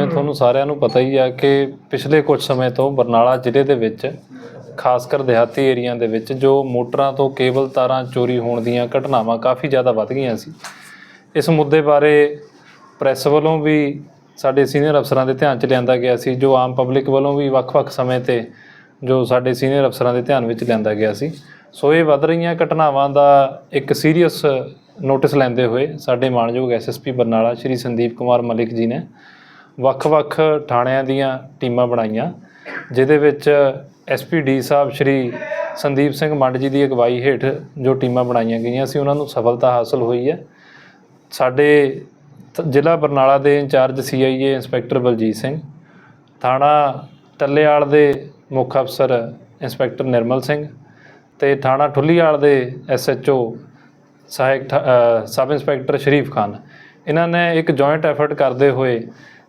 ਤੁਹਾਨੂੰ ਸਾਰਿਆਂ ਨੂੰ ਪਤਾ ਹੀ ਆ ਕਿ ਪਿਛਲੇ ਕੁਝ ਸਮੇਂ ਤੋਂ ਬਰਨਾਲਾ ਜ਼ਿਲ੍ਹੇ ਦੇ ਵਿੱਚ, ਖਾਸ ਕਰ ਦਿਹਾਤੀ ਏਰੀਆ ਦੇ ਵਿੱਚ, ਜੋ ਮੋਟਰਾਂ ਤੋਂ ਕੇਬਲ ਤਾਰਾਂ ਚੋਰੀ ਹੋਣ ਦੀਆਂ ਘਟਨਾਵਾਂ ਕਾਫੀ ਜ਼ਿਆਦਾ ਵੱਧ ਗਈਆਂ ਸੀ। ਇਸ ਮੁੱਦੇ ਬਾਰੇ ਪ੍ਰੈਸ ਵੱਲੋਂ ਵੀ ਸਾਡੇ ਸੀਨੀਅਰ ਅਫਸਰਾਂ ਦੇ ਧਿਆਨ 'ਚ ਲਿਆਂਦਾ ਗਿਆ ਸੀ, ਜੋ ਆਮ ਪਬਲਿਕ ਵੱਲੋਂ ਵੀ ਵੱਖ-ਵੱਖ ਸਮੇਂ ਤੇ ਜੋ ਸਾਡੇ ਸੀਨੀਅਰ ਅਫਸਰਾਂ ਦੇ ਧਿਆਨ ਵਿੱਚ ਲਿਆਂਦਾ ਗਿਆ ਸੀ। ਸੋ ਇਹ ਵੱਧ ਰਹੀਆਂ ਘਟਨਾਵਾਂ ਦਾ ਇੱਕ ਸੀਰੀਅਸ ਨੋਟਿਸ ਲੈਂਦੇ ਹੋਏ ਸਾਡੇ ਮਾਨਯੋਗ ਐਸਐਸਪੀ ਬਰਨਾਲਾ ਸ਼੍ਰੀ ਸੰਦੀਪ ਕੁਮਾਰ ਮਲਿਕ ਜੀ ਨੇ ਵੱਖ-ਵੱਖ ਥਾਣਿਆਂ ਦੀਆਂ ਟੀਮਾਂ ਬਣਾਈਆਂ, ਜਿਹਦੇ ਵਿੱਚ ਐਸਪੀਡੀ ਸਾਹਿਬ ਸ਼੍ਰੀ ਸੰਦੀਪ ਸਿੰਘ ਮੰਡ ਜੀ ਦੀ ਅਗਵਾਈ ਹੇਠ ਜੋ ਟੀਮਾਂ ਬਣਾਈਆਂ ਗਈਆਂ ਸੀ, ਉਹਨਾਂ ਨੂੰ ਸਫਲਤਾ ਹਾਸਲ ਹੋਈ ਹੈ। ਸਾਡੇ ਤ- ਜ਼ਿਲ੍ਹਾ ਬਰਨਾਲਾ ਦੇ in charge CIA inspector Baljit Singh, ਥਾਣਾ ਟੱਲੇਆਲ ਦੇ ਮੁੱਖ ਅਫਸਰ ਇੰਸਪੈਕਟਰ ਨਿਰਮਲ ਸਿੰਘ ਤੇ ਥਾਣਾ ਠੁੱਲੀਆਲ ਦੇ ਐਸਐਚਓ ਸਹਾਇਕ ਠ- ਅ, ਸਬ ਇੰਸਪੈਕਟਰ ਸ਼ਰੀਫ ਖਾਨ। ਇਹਨਾਂ ਨੇ ਇੱਕ ਜੁਆਇੰਟ ਐਫਰਟ ਕਰਦੇ ਹੋਏ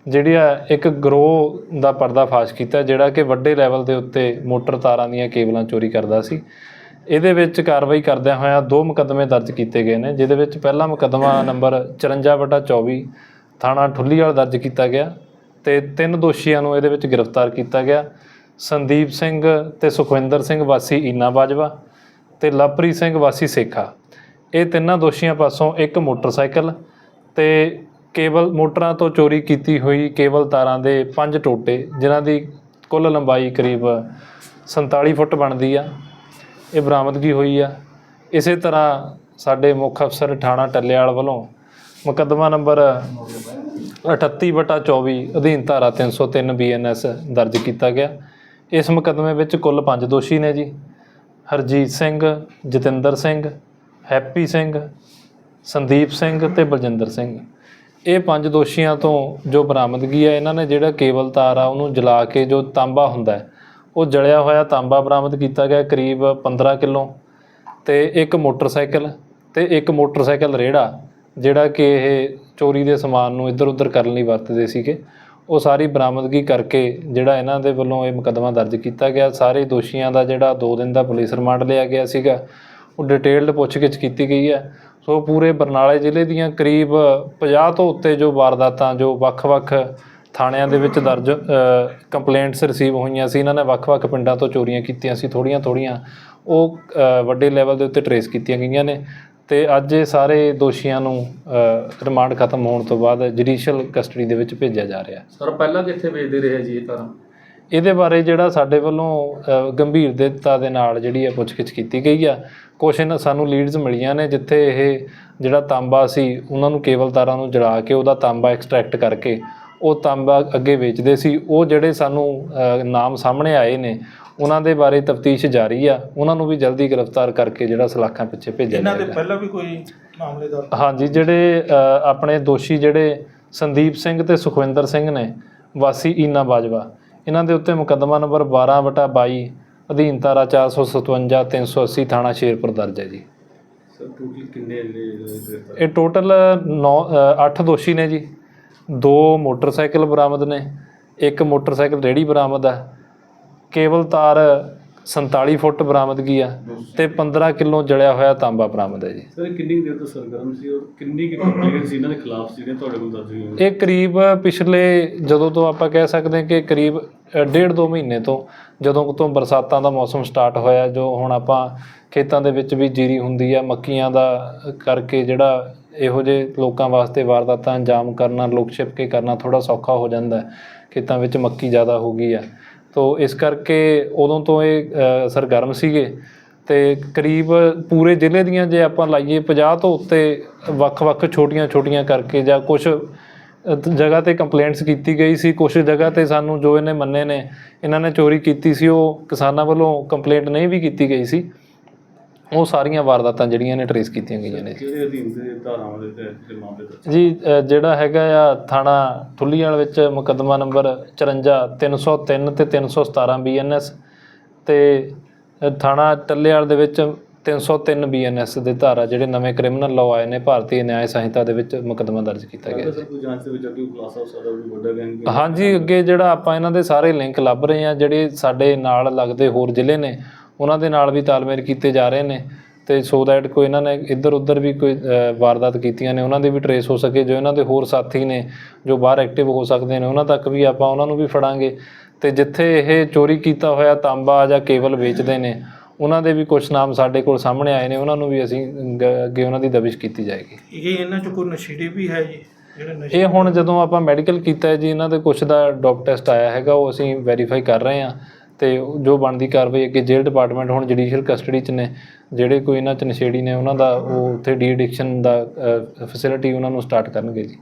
ਜਿਹੜੀ ਆ ਇੱਕ ਗਰੋਹ ਦਾ ਪਰਦਾਫਾਸ਼ ਕੀਤਾ ਜਿਹੜਾ ਕਿ ਵੱਡੇ ਲੈਵਲ ਦੇ ਉੱਤੇ ਮੋਟਰ ਤਾਰਾਂ ਦੀਆਂ ਕੇਬਲਾਂ ਚੋਰੀ ਕਰਦਾ ਸੀ। ਇਹਦੇ ਵਿੱਚ ਕਾਰਵਾਈ ਕਰਦਿਆਂ ਹੋਇਆਂ ਦੋ ਮੁਕੱਦਮੇ ਦਰਜ ਕੀਤੇ ਗਏ ਨੇ ਜਿਹਦੇ ਵਿੱਚ ਪਹਿਲਾ ਮੁਕੱਦਮਾ ਨੰਬਰ 54/24 ਥਾਣਾ ਠੁੱਲੀਵਾਲ ਦਰਜ ਕੀਤਾ ਗਿਆ ਤੇ ਤਿੰਨ ਦੋਸ਼ੀਆਂ ਨੂੰ ਇਹਦੇ ਵਿੱਚ ਗ੍ਰਿਫਤਾਰ ਕੀਤਾ ਗਿਆ। ਸੰਦੀਪ ਸਿੰਘ ਤੇ ਸੁਖਵਿੰਦਰ ਸਿੰਘ ਵਾਸੀ ਈਨਾ ਬਾਜਵਾ ਤੇ ਲਵਪ੍ਰੀਤ ਸਿੰਘ ਵਾਸੀ ਸੇਖਾ। ਇਹ ਤਿੰਨਾਂ ਦੋਸ਼ੀਆਂ ਪਾਸੋਂ ਇੱਕ ਮੋਟਰਸਾਈਕਲ ਤੇ ਕੇਬਲ ਮੋਟਰਾਂ ਤੋਂ ਚੋਰੀ ਕੀਤੀ ਹੋਈ ਕੇਬਲ ਤਾਰਾਂ ਦੇ ਪੰਜ ਟੋਟੇ, ਜਿਨ੍ਹਾਂ ਦੀ ਕੁੱਲ ਲੰਬਾਈ ਕਰੀਬ 47 ਫੁੱਟ ਬਣਦੀ ਆ। ਇਹ ਬਰਾਮਦਗੀ ਹੋਈ ਆ। ਇਸੇ ਤਰ੍ਹਾਂ ਸਾਡੇ ਮੁੱਖ ਅਫਸਰ ਥਾਣਾ ਟੱਲੇਵਾਲ ਵੱਲੋਂ ਮੁਕੱਦਮਾ ਨੰਬਰ 38 ਬਟਾ 24 ਅਧੀਨ ਧਾਰਾ 303 ਬੀਐਨਐਸ ਦਰਜ ਕੀਤਾ ਗਿਆ। ਇਸ ਮੁਕੱਦਮੇ ਵਿੱਚ ਕੁੱਲ 5 ਦੋਸ਼ੀ ਨੇ ਜੀ, ਹਰਜੀਤ ਸਿੰਘ, ਜਤਿੰਦਰ ਸਿੰਘ ਹੈਪੀ ਸਿੰਘ, ਸੰਦੀਪ ਸਿੰਘ ਤੇ ਬਲਜਿੰਦਰ ਸਿੰਘ। ਇਹ ਪੰਜ ਦੋਸ਼ੀਆਂ ਤੋਂ ਜੋ ਬਰਾਮਦਗੀ ਹੈ, ਇਹਨਾਂ ਨੇ ਜਿਹੜਾ ਕੇਬਲ ਤਾਰ ਆ, ਉਹਨੂੰ ਜਲਾ ਕੇ ਜੋ ਤਾਂਬਾ ਹੁੰਦਾ ਹੈ, ਉਹ ਜਲਿਆ ਹੋਇਆ ਤਾਂਬਾ ਬਰਾਮਦ ਕੀਤਾ ਗਿਆ ਕਰੀਬ 15 ਕਿਲੋ ਤੇ ਇੱਕ ਮੋਟਰਸਾਈਕਲ ਤੇ ਇੱਕ ਮੋਟਰਸਾਈਕਲ ਰੇੜਾ, ਜਿਹੜਾ ਕਿ ਇਹ ਚੋਰੀ ਦੇ ਸਮਾਨ ਨੂੰ ਇੱਧਰ ਉੱਧਰ ਕਰਨ ਲਈ ਵਰਤਦੇ ਸੀਗੇ। ਉਹ ਸਾਰੀ ਬਰਾਮਦਗੀ ਕਰਕੇ ਜਿਹੜਾ ਇਹਨਾਂ ਦੇ ਵੱਲੋਂ ਇਹ ਮੁਕੱਦਮਾ ਦਰਜ ਕੀਤਾ ਗਿਆ। ਸਾਰੇ ਦੋਸ਼ੀਆਂ ਦਾ ਜਿਹੜਾ 2 ਦਿਨ ਦਾ ਪੁਲਿਸ ਰਿਮਾਂਡ ਲਿਆ ਗਿਆ ਸੀਗਾ। ਉਹ ਡਿਟੇਲਡ ਪੁੱਛਗਿੱਛ ਕੀਤੀ ਗਈ ਹੈ। ਸੋ ਪੂਰੇ ਬਰਨਾਲੇ ਜ਼ਿਲ੍ਹੇ ਦੀਆਂ ਕਰੀਬ 50 ਤੋਂ ਉੱਤੇ ਜੋ ਵਾਰਦਾਤਾਂ, ਜੋ ਵੱਖ-ਵੱਖ ਥਾਣਿਆਂ ਦੇ ਵਿੱਚ ਦਰਜ ਕੰਪਲੇਂਟਸ ਰਿਸੀਵ ਹੋਈਆਂ ਸੀ, ਇਹਨਾਂ ਨੇ ਵੱਖ-ਵੱਖ ਪਿੰਡਾਂ ਤੋਂ ਚੋਰੀਆਂ ਕੀਤੀਆਂ ਸੀ ਥੋੜੀਆਂ-ਥੋੜੀਆਂ ਉਹ ਵੱਡੇ ਲੈਵਲ ਦੇ ਉੱਤੇ ਟਰੇਸ ਕੀਤੀਆਂ ਗਈਆਂ ਨੇ ਤੇ ਅੱਜ ਇਹ ਸਾਰੇ ਦੋਸ਼ੀਆਂ ਨੂੰ ਰਿਮਾਂਡ ਖਤਮ ਹੋਣ ਤੋਂ ਬਾਅਦ ਜੁਡੀਸ਼ੀਅਲ ਕਸਟਡੀ ਦੇ ਵਿੱਚ ਭੇਜਿਆ ਜਾ ਰਿਹਾ ਸਰ ਪਹਿਲਾਂ ਕਿੱਥੇ ਭੇਜਦੇ ਰਹੇ ਜੀ ਇਹ ਤਾਰਾਂ ਇਹਦੇ ਬਾਰੇ ਜਿਹੜਾ ਸਾਡੇ ਵੱਲੋਂ ਗੰਭੀਰਤਾ ਦੇ ਨਾਲ ਜਿਹੜੀ ਹੈ ਪੁੱਛਗਿੱਛ ਕੀਤੀ ਗਈ ਆ ਕੁਛ ਇਹਨਾਂ ਸਾਨੂੰ ਲੀਡਸ ਮਿਲੀਆਂ ਨੇ ਜਿੱਥੇ ਇਹ ਜਿਹੜਾ ਤਾਂਬਾ ਸੀ ਉਹਨਾਂ ਨੂੰ ਕੇਬਲ ਤਾਰਾਂ ਨੂੰ ਜਲਾ ਕੇ ਉਹਦਾ ਤਾਂਬਾ ਐਕਸਟਰੈਕਟ ਕਰਕੇ ਉਹ ਤਾਂਬਾ ਅੱਗੇ ਵੇਚਦੇ ਸੀ। ਉਹ ਜਿਹੜੇ ਸਾਨੂੰ ਨਾਮ ਸਾਹਮਣੇ ਆਏ ਨੇ ਉਹਨਾਂ ਦੇ ਬਾਰੇ ਤਫਤੀਸ਼ ਜਾਰੀ ਆ। ਉਹਨਾਂ ਨੂੰ ਵੀ ਜਲਦੀ ਗ੍ਰਿਫਤਾਰ ਕਰਕੇ ਜਿਹੜਾ ਸਲਾਖਾਂ ਪਿੱਛੇ ਭੇਜਿਆ ਇਹਨਾਂ ਦੇ ਜਾਏਗਾ। ਪਹਿਲਾਂ ਵੀ ਕੋਈ ਮਾਮਲੇ ਦਾ? ਹਾਂਜੀ ਜਿਹੜੇ ਆਪਣੇ ਦੋਸ਼ੀ ਜਿਹੜੇ ਸੰਦੀਪ ਸਿੰਘ ਤੇ ਸੁਖਵਿੰਦਰ ਸਿੰਘ ਨੇ ਵਾਸੀ ਈਨਾ ਬਾਜਵਾ ਇਹਨਾਂ ਦੇ ਉੱਤੇ ਮੁਕੱਦਮਾ ਨੰਬਰ 12 ਬਟਾ 22 ਅਧੀਨ ਧਾਰਾ 457 380 ਥਾਣਾ ਸ਼ੇਰਪੁਰ ਦਰਜ ਹੈ ਜੀ। ਸਰ ਟੋਟਲ ਕਿੰਨੇ ਇਹ ਟੋਟਲ 9 8 ਦੋਸ਼ੀ ਨੇ ਜੀ। ਦੋ ਮੋਟਰਸਾਈਕਲ ਬਰਾਮਦ ਨੇ ਇੱਕ ਮੋਟਰਸਾਈਕਲ ਰੇੜੀ ਬਰਾਮਦ ਆ ਕੇਬਲ ਤਾਰ 47 ਫੁੱਟ ਬਰਾਮਦਗੀ ਆ ਤੇ 15 ਕਿਲੋ ਜਲਿਆ ਹੋਇਆ ਤਾਂਬਾ ਬਰਾਮਦ ਹੈ ਜੀ। ਸਰ ਕਿੰਨੀ ਦੇਰ ਤੋਂ ਸਰਗਰਮ ਸੀ ਔਰ ਕਿੰਨੀ ਕਿ ਕੰਪਲੇਂਟ ਸੀ? ਇਹਨਾਂ ਦੇ ਖਿਲਾਫ ਜਿਹੜੇ ਤੁਹਾਡੇ ਕੋਲ ਦਰਜ ਹੋਈ ਇਹ ਕਰੀਬ ਪਿਛਲੇ ਜਦੋਂ ਤੋਂ ਆਪਾਂ ਕਹਿ ਸਕਦੇ ਹਾਂ ਕਿ ਕਰੀਬ ਡੇਢ ਦੋ ਮਹੀਨੇ ਤੋਂ ਜਦੋਂ ਤੋਂ ਬਰਸਾਤਾਂ ਦਾ ਮੌਸਮ ਸਟਾਰਟ ਹੋਇਆ ਜੋ ਹੁਣ ਆਪਾਂ ਖੇਤਾਂ ਦੇ ਵਿੱਚ ਵੀ ਜੀਰੀ ਹੁੰਦੀ ਆ ਮੱਕੀਆਂ ਦਾ ਕਰਕੇ ਜਿਹੜਾ ਇਹੋ ਜਿਹੇ ਲੋਕਾਂ ਵਾਸਤੇ ਵਾਰਦਾਤਾਂ ਅੰਜਾਮ ਕਰਨਾ ਲੁਕ ਛਿਪ ਕੇ ਕਰਨਾ ਥੋੜਾ ਸੌਖਾ ਹੋ ਜਾਂਦਾ ਖੇਤਾਂ ਵਿੱਚ ਮੱਕੀ ਜ਼ਿਆਦਾ ਹੋ ਗਈ ਆ। ਤੋ ਇਸ ਕਰਕੇ ਉਦੋਂ ਤੋਂ ਇਹ ਸਰਗਰਮ ਸੀਗੇ। ਤੇ ਕਰੀਬ ਪੂਰੇ ਜ਼ਿਲ੍ਹੇ ਦੀਆਂ ਜੇ ਆਪਾਂ ਲਾਈਏ 50 ਤੋਂ ਉੱਤੇ ਵੱਖ-ਵੱਖ ਛੋਟੀਆਂ-ਛੋਟੀਆਂ ਕਰਕੇ ਜਾਂ ਕੁਝ ਜਗ੍ਹਾ ਤੇ ਕੰਪਲੇਂਟਸ ਕੀਤੀ ਗਈ ਸੀ ਕੁਝ ਜਗ੍ਹਾ ਤੇ ਸਾਨੂੰ ਜੋ ਇਹਨੇ ਮੰਨੇ ਨੇ, ਇਹਨਾਂ ਨੇ ਚੋਰੀ ਕੀਤੀ ਸੀ, ਉਹ ਕਿਸਾਨਾਂ ਵੱਲੋਂ ਕੰਪਲੇਂਟ ਨਹੀਂ ਵੀ ਕੀਤੀ ਗਈ ਸੀ। ਉਹ ਸਾਰੀਆਂ ਵਾਰਦਾਤਾਂ ਜਿਹੜੀਆਂ ਨੇ ਟਰੇਸ ਕੀਤੀਆਂ ਗਈਆਂ ਨੇ ਜਿਹੜੇ ਅਧੀਨ ਦੇ ਧਾਰਾਵਾਂ ਦੇ ਤਹਿਤ ਦੇ ਮਾਮਲੇ ਦਰਜ ਜੀ ਅ, ਜਿਹੜਾ ਹੈਗਾ ਆ ਥਾਣਾ ਠੁੱਲੀਵਾਲ ਵਿੱਚ ਮੁਕੱਦਮਾ ਨੰਬਰ 54 303 ਤੇ 317 ਬੀਐਨਐਸ ਤੇ ਅ, ਥਾਣਾ ਟੱਲੇਵਾਲ ਦੇ ਵਿੱਚ 303 ਬੀਐਨਐਸ ਦੇ ਧਾਰਾ ਜਿਹੜੇ ਨਵੇਂ ਕ੍ਰਿਮੀਨਲ ਲਾਅ ਆਏ ਨੇ ਭਾਰਤੀ ਨਿਆਂ ਸੰਹਿਤਾ ਦੇ ਵਿੱਚ ਮੁਕੱਦਮਾ ਦਰਜ ਕੀਤਾ ਗਿਆ ਸਰ ਕੋਈ ਜਾਂਚ ਦੇ ਵਿੱਚ ਅੱਗੇ ਖੁਲਾਸਾ ਹੋ ਸਕਦਾ ਵੀ ਵੱਡਾ ਗੈਂਗ ਹਾਂਜੀ ਅੱਗੇ ਜਿਹੜਾ ਆਪਾਂ ਇਹਨਾਂ ਦੇ ਸਾਰੇ ਲਿੰਕ ਲੱਭ ਰਹੇ ਆ ਜਿਹੜੇ ਸਾਡੇ ਨਾਲ ਲੱਗਦੇ ਹੋਰ ਜ਼ਿਲ੍ਹੇ ਨੇ ਉਹਨਾਂ ਦੇ ਨਾਲ ਵੀ ਤਾਲਮੇਲ ਕੀਤੇ ਜਾ ਰਹੇ ਨੇ ਤੇ ਸੋ ਦੈਟ ਕੋਈ ਇਹਨਾਂ ਨੇ ਇੱਧਰ ਉੱਧਰ ਵੀ ਕੋਈ ਵਾਰਦਾਤ ਕੀਤੀਆਂ ਨੇ ਉਹਨਾਂ ਦੇ ਵੀ ਟਰੇਸ ਹੋ ਸਕੇ ਜੋ ਇਹਨਾਂ ਦੇ ਹੋਰ ਸਾਥੀ ਨੇ ਜੋ ਬਾਹਰ ਐਕਟਿਵ ਹੋ ਸਕਦੇ ਨੇ ਉਹਨਾਂ ਤੱਕ ਵੀ ਆਪਾਂ ਉਹਨਾਂ ਨੂੰ ਵੀ ਫੜਾਂਗੇ। ਤੇ ਜਿੱਥੇ ਇਹ ਚੋਰੀ ਕੀਤਾ ਹੋਇਆ ਤਾਂਬਾ ਜਾਂ ਕੇਬਲ ਵੇਚਦੇ ਨੇ ਉਹਨਾਂ ਦੇ ਵੀ ਕੁਝ ਨਾਮ ਸਾਡੇ ਕੋਲ ਸਾਹਮਣੇ ਆਏ ਨੇ ਉਹਨਾਂ ਨੂੰ ਵੀ ਅਸੀਂ ਅੱਗੇ ਉਹਨਾਂ ਦੀ ਦਬਿਸ਼ ਕੀਤੀ ਜਾਏਗੀ। ਇਹ ਇਹਨਾਂ ਚ ਕੋਈ ਨਸ਼ੀੜੀ ਵੀ ਹੈ ਜੀ? ਇਹ ਹੁਣ ਜਦੋਂ ਆਪਾਂ ਮੈਡੀਕਲ ਕੀਤਾ ਹੈ ਜੀ ਇਹਨਾਂ ਦੇ ਕੁਝ ਦਾ ਡੋਪ ਟੈਸਟ ਆਇਆ ਹੈਗਾ ਉਹ ਅਸੀਂ ਵੈਰੀਫਾਈ ਕਰ ਰਹੇ ਹਾਂ। ਤੇ ਜੋ ਬਣਦੀ ਕਾਰਵਾਈ ਅੱਗੇ ਜੇਲ੍ਹ ਡਿਪਾਰਟਮੈਂਟ ਹੁਣ ਜੁਡੀਸ਼ੀਅਲ ਕਸਟਡੀ 'ਚ ਨੇ, ਜਿਹੜੇ ਕੋਈ ਇਹਨਾਂ 'ਚ ਨਸ਼ੇੜੀ ਨੇ, ਉਹਨਾਂ ਦਾ ਉਹ ਉੱਥੇ ਡੀ ਐਡਿਕਸ਼ਨ ਦਾ ਫੈਸਿਲਿਟੀ ਉਹਨਾਂ ਨੂੰ ਸਟਾਰਟ ਕਰਨਗੇ ਜੀ।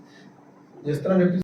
ਜਿਸ ਤਰ੍ਹਾਂ